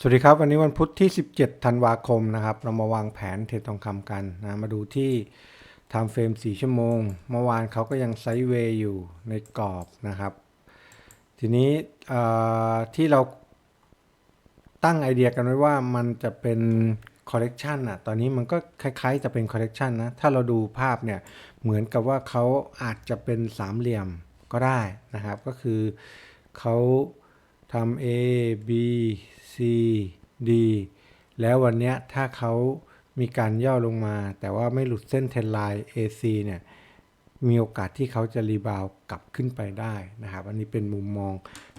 สวัสดีครับ วันนี้วันพุธที่ 17 ธันวาคมนะครับ เรามาวางแผนเทรดทองคำกันนะมาดูที่ time frame 4 ชั่วโมง เมื่อวานเขาก็ยังไซด์เวย์อยู่ในกรอบนะครับ ทีนี้ที่เราตั้งไอเดียกันไว้ว่ามันจะเป็น correction อะตอนนี้มันก็คล้ายๆ จะเป็น correction นะ ถ้าเราดูภาพเนี่ยเหมือนกับว่าเขาอาจจะเป็นสามเหลี่ยมก็ได้นะครับ ก็คือเขาทำ A B C D แล้ววันเนี้ยถ้าเขามีการย่อลงมา แต่ว่าไม่หลุดเส้นเทรนไลน์ AC เนี่ยมีโอกาสที่เขาจะรีบาวกลับขึ้นไปได้นะครับ อันนี้เป็นมุมมอง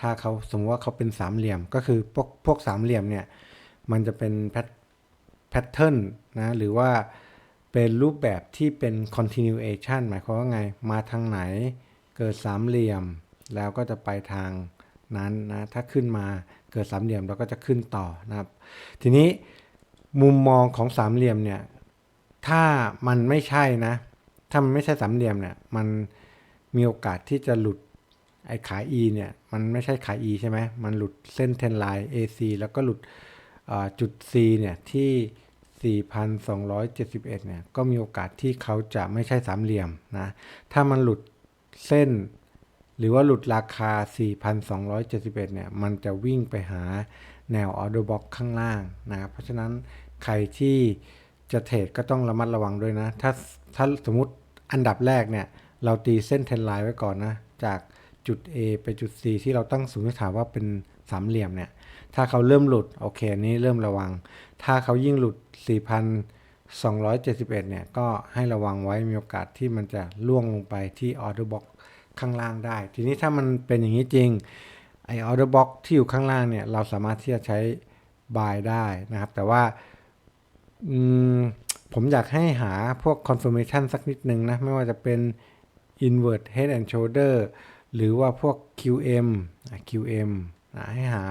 ถ้าเขาสมมติว่าเขาเป็นสามเหลี่ยม ก็คือพวกพวกสามเหลี่ยมเนี่ยมันจะเป็นแพทเทิร์นนะหรือว่าเป็นรูปแบบที่เป็น continuation หมายความว่าไง มาทางไหน เกิดสามเหลี่ยม แล้วก็จะไปทางนั้นนะ ถ้าขึ้นมา เกิดสามเหลี่ยมเราก็จะขึ้นต่อนะครับ ทีนี้มุมมองของสามเหลี่ยมเนี่ย ถ้ามันไม่ใช่นะ ถ้ามันไม่ใช่สามเหลี่ยมเนี่ย มันมีโอกาสที่จะหลุดไอ้ขา E เนี่ย มันไม่ใช่ขา E ใช่ไหมมันหลุดเส้นเทนไลน์ AC แล้วก็หลุดจุด C เนี่ยที่ 4,271 เนี่ย ก็มีโอกาสที่เขาจะไม่ใช่สามเหลี่ยมนะ ถ้ามันหลุดเส้น หรือว่าหลุดราคา 4,271 เนี่ย มันจะวิ่งไปหาแนวออเดอร์บ็อกข้างล่างนะครับ เพราะฉะนั้นใครที่จะเทรดก็ต้องระมัดระวังด้วยนะ ถ้าถ้าสมมติอันดับแรกเนี่ย เราตีเส้นเทรนไลน์ไว้ก่อนนะ จากจุด A ไปจุด C ที่เราตั้งสมมติฐานว่าเป็นสามเหลี่ยมเนี่ย ถ้าเขาเริ่มหลุด โอเคอันนี้เริ่มระวัง ถ้าเขายิ่งหลุด 4,271 เนี่ย ก็ให้ระวังไว้มีโอกาสที่มันจะล่วงลงไปที่ออเดอร์บ็อก ข้างล่างได้ ทีนี้ถ้ามันเป็นอย่างนี้จริงไอออเดอร์บ็อกที่อยู่ข้างล่างเนี่ยเราสามารถที่จะใช้ buy ได้นะครับ แต่ว่าผมอยากให้หาพวก confirmation สักนิดนึงนะ ไม่ว่าจะเป็น invert head and shoulder หรือว่าพวก QM อะ QM นะให้หา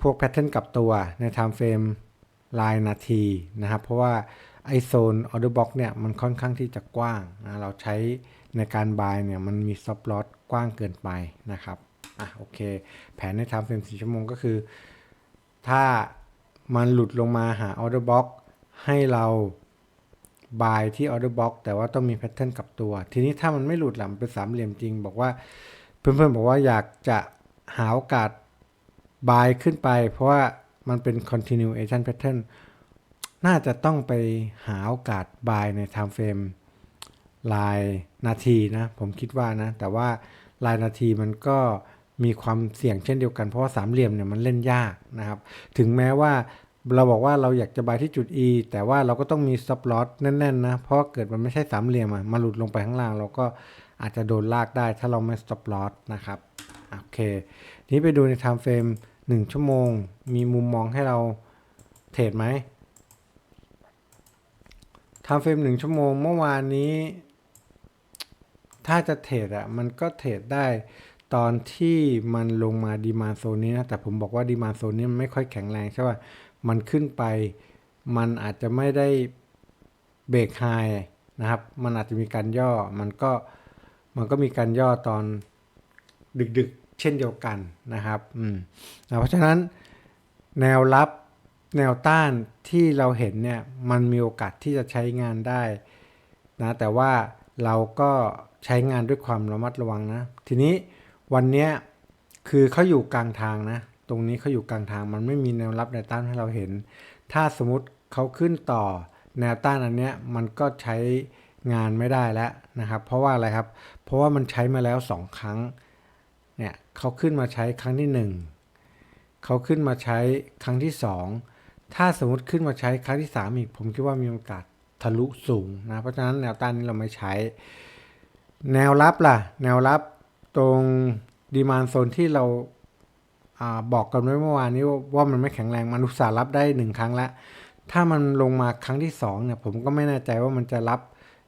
พวก pattern กลับตัวใน time frame รายนาทีนะครับ เพราะว่า ไอโซน order box เนี่ยมันค่อนข้างที่จะกว้างนะเราใช้ในการ buy เนี่ยมันมี stop loss กว้างเกินไปนะครับอะโอเค แผนใน time frame 4ชั่วโมงก็คือ ถ้ามันหลุดลงมาหา order box ให้เรา buy ที่ order box แต่ว่าต้องมี pattern กลับตัว ทีนี้ถ้ามันไม่หลุดหลังเป็นสามเหลี่ยมจริง บอกว่า เพื่อนๆบอกว่าอยากจะหาโอกาส buy ขึ้นไป เพราะว่ามันเป็น continuation pattern น่าจะต้องไปหาโอกาส buy ใน time frame รายนาทีนะผมคิดว่านะ แต่ว่ารายนาทีมันก็มีความเสี่ยงเช่นเดียวกันเพราะว่าสามเหลี่ยมเนี่ยมันเล่นยากนะครับ ถึงแม้ว่าเราบอกว่าเราอยากจะ buy ที่จุด E แต่ว่าเราก็ต้องมี stop loss แน่นๆนะ เพราะเกิดมันไม่ใช่สามเหลี่ยมอะมาหลุดลงไปข้างล่าง เราก็อาจจะโดนลากได้ถ้าเราไม่ stop loss นะครับโอเค นี้ไปดูใน time frame 1ชั่วโมง มีมุมมองให้เราเทรดไหม time frame 1ชั่วโมงเมื่อวานนี้ ถ้าจะเทรดอะมันก็เทรดได้ตอนที่มันลงมาดีมาโซนนี้นะ แต่ผมบอกว่าดีมาโซนนี้มันไม่ค่อยแข็งแรงใช่ป่ะมันขึ้นไป มันอาจจะไม่ได้เบรกไฮนะครับ มันอาจจะมีการย่อ มันก็มันก็มีการย่อตอนดึกๆ เช่นเดียวกันนะครับ อืมนะเพราะฉะนั้นแนวรับ แนวต้านที่เราเห็นเนี่ยมันมีโอกาสที่จะใช้งานได้นะแต่ว่าเราก็ใช้งานด้วยความระมัดระวังนะ ทีนี้วันนี้คือเขาอยู่กลางทางนะ ตรงนี้เขาอยู่กลางทางมันไม่มีแนวรับแนวต้านให้เราเห็น ถ้าสมมติเขาขึ้นต่อแนวต้านอันเนี้ยมันก็ใช้งานไม่ได้แล้วนะครับ เพราะว่าอะไรครับ เพราะว่ามันใช้มาแล้วสองครั้งเนี่ยเขาขึ้นมาใช้ครั้งที่หนึ่งเขาขึ้นมาใช้ครั้งที่สอง ถ้าสมมติขึ้นมาใช้ครั้งที่สามอีก ผมคิดว่ามีโอกาสทะลุสูงนะ เพราะฉะนั้นแนวต้านนี้เราไม่ใช้ แนวรับล่ะ แนวรับตรงดีมานโซนที่เราอาบอกกันไว้เมื่อวานนี้ว่ามันไม่แข็งแรงมันอุตส่าห์รับได้หนึ่งครั้งแล้วถ้ามันลงมาครั้งที่สองเนี่ยผมก็ไม่แน่ใจว่ามันจะรับ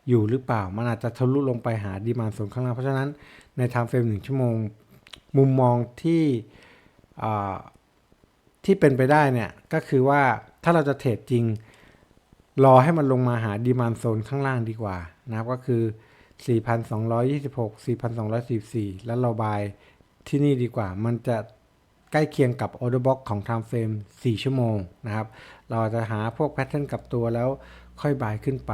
อยู่หรือเปล่า มันอาจจะทะลุลงไปหาดีมานโซนข้างล่างเพราะฉะนั้นในไทม์เฟรมหนึ่งชั่วโมงมุมมองที่ ที่เป็นไปได้เนี่ย ก็คือว่าถ้าเราจะเทรดจริง รอให้มันลงมาหาดีมานโซนข้างล่างดีกว่านะครับ ก็คือ 4,226 4,244 แล้วเราบายที่นี่ดีกว่า มันจะใกล้เคียงกับ order box ของ time frame 4 ชั่วโมงนะครับ เราจะหาพวกแพทเทิร์นกับตัวแล้วค่อยบายขึ้นไป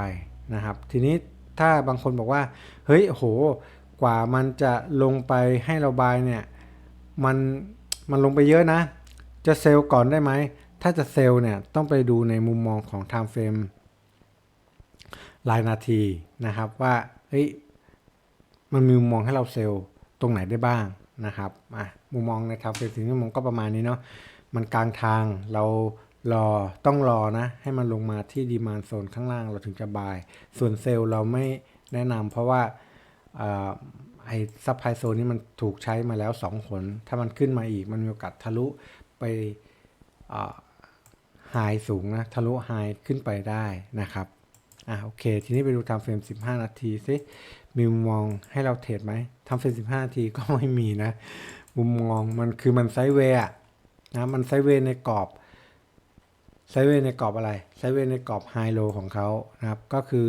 นะครับ ทีนี้ถ้าบางคนบอกว่า เฮ้ยโห กว่ามันจะลงไปให้เราบายเนี่ย มัน มันลงไปเยอะนะ จะเซลล์ก่อนได้ไหม ถ้าจะเซลล์เนี่ยต้องไปดูในมุมมองของ time frame รายนาทีนะครับว่าเฮ้ยมันมีมุมมองให้เราเซลล์ตรงไหนได้บ้างนะครับอะมุมมองใน time frame สี่ชั่วโมงก็ประมาณนี้เนาะมันกลางทางเรารอต้องรอนะ ให้มันลงมาที่ดีมานโซนข้างล่างเราถึงจะบาย ส่วนเซลล์เราไม่แนะนำเพราะว่าไอ้ซับไพโซนนี้มันถูกใช้มาแล้ว2หนถ้ามันขึ้นมาอีกมันมีโอกาสทะลุ ไปไฮสูงนะทะลุไฮขึ้นไปได้นะครับอะโอเค ทีนี้ไปดูทำเฟรม 15 นาทีซิมีมุมมองให้เราเทรดไหมทำเฟรม 15 นาทีก็ไม่มีนะ มุมมองมันคือมันไซเวย์อะนะมันไซเวย์ในกรอบไซเวย์ในกรอบอะไรไซเวย์ในกรอบไฮโลของเขานะครับ ก็คือ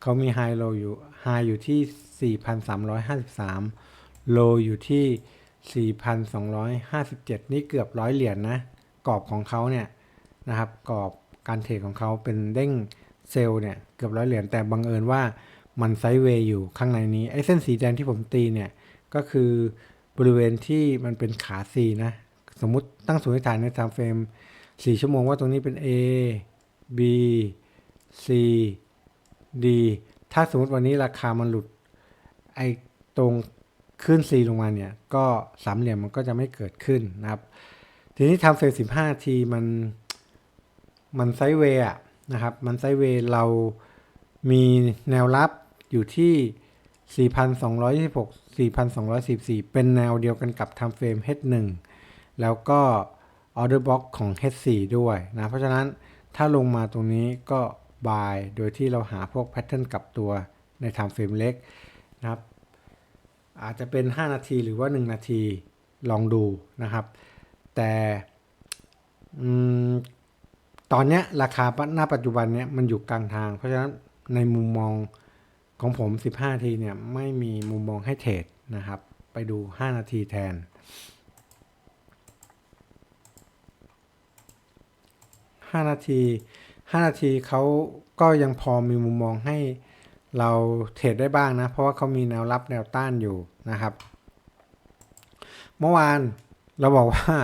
เขามีไฮโลอยู่ไฮอยู่ที่ 4,353 โลอยู่ที่ 4,257 นี่เกือบร้อยเหรียญนนะกรอบของเขาเนี่ยนะครับกรอบการเทรดของเขาเป็นเด้งเซลล์เนี่ยเกือบร้อยเหรียญแต่บังเอิญว่ามันไซด์เวย์อยู่ข้างในนี้ไอ้เส้นสีแดงที่ผมตีเนี่ยก็คือบริเวณที่มันเป็นขา C นะสมมุติตั้งสมมติฐานในไทม์เฟรม4 ชั่วโมงว่าตรงนี้เป็น A B C D ถ้าสมมติวันนี้ราคามันหลุดไอ้ตรง ขึ้น C ลงมาเนี่ยก็สามเหลี่ยมมันก็จะไม่เกิดขึ้นนะครับ ทีนี้ทำเฟรม15ทีมันมันไซเวย์นะครับ มันไซเวย์เรามีแนวรับอยู่ที่ 4,226 4,244 เป็นแนวเดียวกันกับ time frame H1 แล้วก็ order box ของ H4 ด้วยนะ เพราะฉะนั้นถ้าลงมาตรงนี้ก็ buy โดยที่เราหาพวก pattern กลับตัวใน time frame เล็กนะครับ อาจจะเป็น 5 นาทีหรือว่า 1 นาทีลองดูนะครับ แต่ตอนนี้ราคาหน้าปัจจุบันเนี้ยมันอยู่กลางทาง เพราะฉะนั้นในมุมมองของผม 15 นาทีเนี่ยไม่มีมุมมองให้เทรดนะครับ ไปดู 5 นาทีแทน 5 นาที 5 นาทีเขาก็ยังพอมีมุมมองให้ เราเทรดได้บ้างนะ เพราะว่าเขามีแนวรับแนวต้านอยู่นะครับ เมื่อวานเราบอกว่า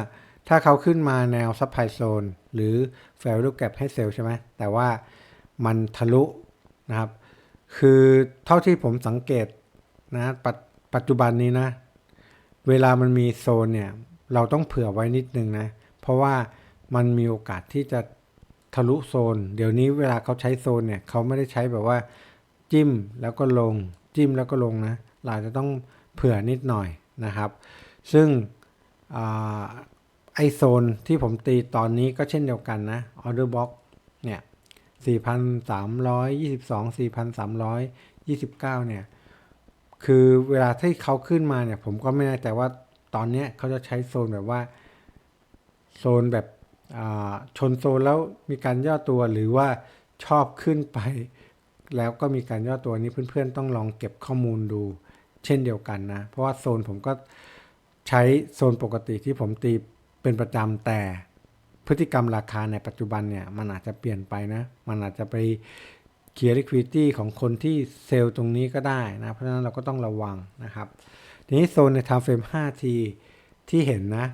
ถ้าเขาขึ้นมาแนวซับไพโซนหรือแฟลลูกแกรให้เซลใช่ไหมแต่ว่ามันทะลุนะครับ คือเท่าที่ผมสังเกตนะปปัจจุบันนี้นะ เวลามันมีโซนเนี่ย เราต้องเผื่อไว้นิดนึงนะ เพราะว่ามันมีโอกาสที่จะทะลุโซน เดี๋ยวนี้เวลาเขาใช้โซนเนี่ย เขาไม่ได้ใช้แบบว่า จิ้มแล้วก็ลง จิ้มแล้วก็ลงนะเราจะต้องเผื่อนิดหน่อยนะครับ ซึ่งไอโซนที่ผมตีตอนนี้ก็เช่นเดียวกันนะ order box เนี่ย4,322 4,329เนี่ยคือเวลาที่เขาขึ้นมาเนี่ย ผมก็ไม่แน่ใจว่าตอนนี้เขาจะใช้โซนแบบว่า โซนแบบชนโซนแล้วมีการย่อตัวหรือว่าชอบขึ้นไป แล้วก็มีการย่อตัวนี้เพื่อนๆ ต้องลองเก็บข้อมูลดู เช่นเดียวกันนะ เพราะว่าโซนผมก็ใช้โซนปกติที่ผมตีเป็นประจำแต่พฤติกรรมราคาในปัจจุบันเนี่ยมันอาจจะเปลี่ยนไปนะ มันอาจจะไปเคลียร์ liquidity ของคนที่เซลล์ตรงนี้ก็ได้นะ เพราะฉะนั้นเราก็ต้องระวังนะครับ ทีนี้โซนใน time frame 5ทีที่เห็นนะ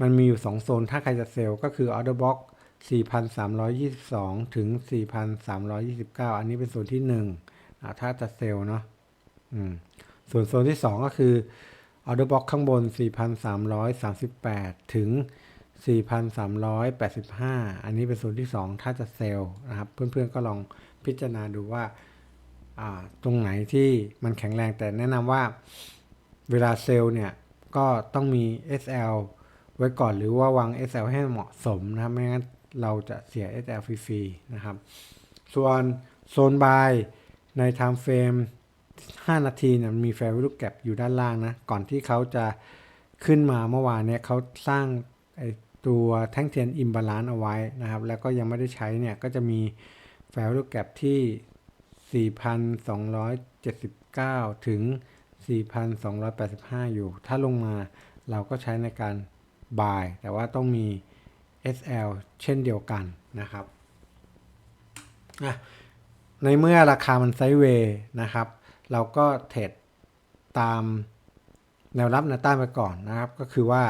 มันมีอยู่ 2 โซนถ้าใครจะเซลล์ก็คือ order box 4,322 ถึง 4,329 อันนี้เป็นโซนที่1ถ้าจะเซลล์เนาะส่วนโซนที่ 2 ก็คือ order box ข้างบน 4,338 ถึง 4,385 อันนี้เป็นโซนที่ 2 ถ้าจะเซลล์นะครับ เพื่อนๆก็ลองพิจารณาดูว่าตรงไหนที่มันแข็งแรงแต่แนะนำว่าเวลาเซลล์เนี่ย ก็ต้องมี SL ไว้ก่อนหรือว่าวาง SL ให้เหมาะสมนะครับไม่งั้น เราจะเสีย SL ฟรีๆนะครับ ส่วนโซนบายใน time frame 5 นาทีเนี่ยมี fair value gap อยู่ด้านล่างนะ ก่อนที่เขาจะขึ้นมาเมื่อวานเนี่ยเขาสร้างไอตัวแท่งเทียนอิมบาลานซ์เอาไว้นะครับ แล้วก็ยังไม่ได้ใช้เนี่ย ก็จะมี fair value gap ที่ 4,279 ถึง 4,285 อยู่ ถ้าลงมาเราก็ใช้ในการ buy แต่ว่าต้องมี SL เช่นเดียวกันนะครับ ในเมื่อราคามันไซด์เวย์นะครับ เราก็เทรดตามแนวรับแนวต้านไปก่อนนะครับ ก็คือว่า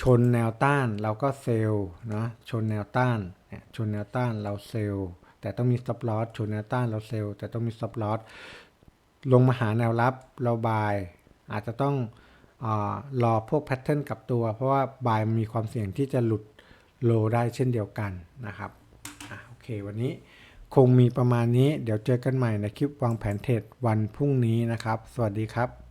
ชนแนวต้านเราก็เซลล์เนาะชนแนวต้านเนี่ยชนแนวต้านเราเซลล์แต่ต้องมี stop loss ชนแนวต้านเราเซลล์แต่ต้องมี stop loss ลงมาหาแนวรับเราบาย อาจจะต้องอรอพวกแพทเทิร์นกับตัว เพราะว่าบายมีความเสี่ยงที่จะหลุด โลได้เช่นเดียวกันนะครับอะโอเค วันนี้คงมีประมาณนี้ เดี๋ยวเจอกันใหม่ในคลิปวางแผนเทรดวันพรุ่งนี้นะครับ สวัสดีครับ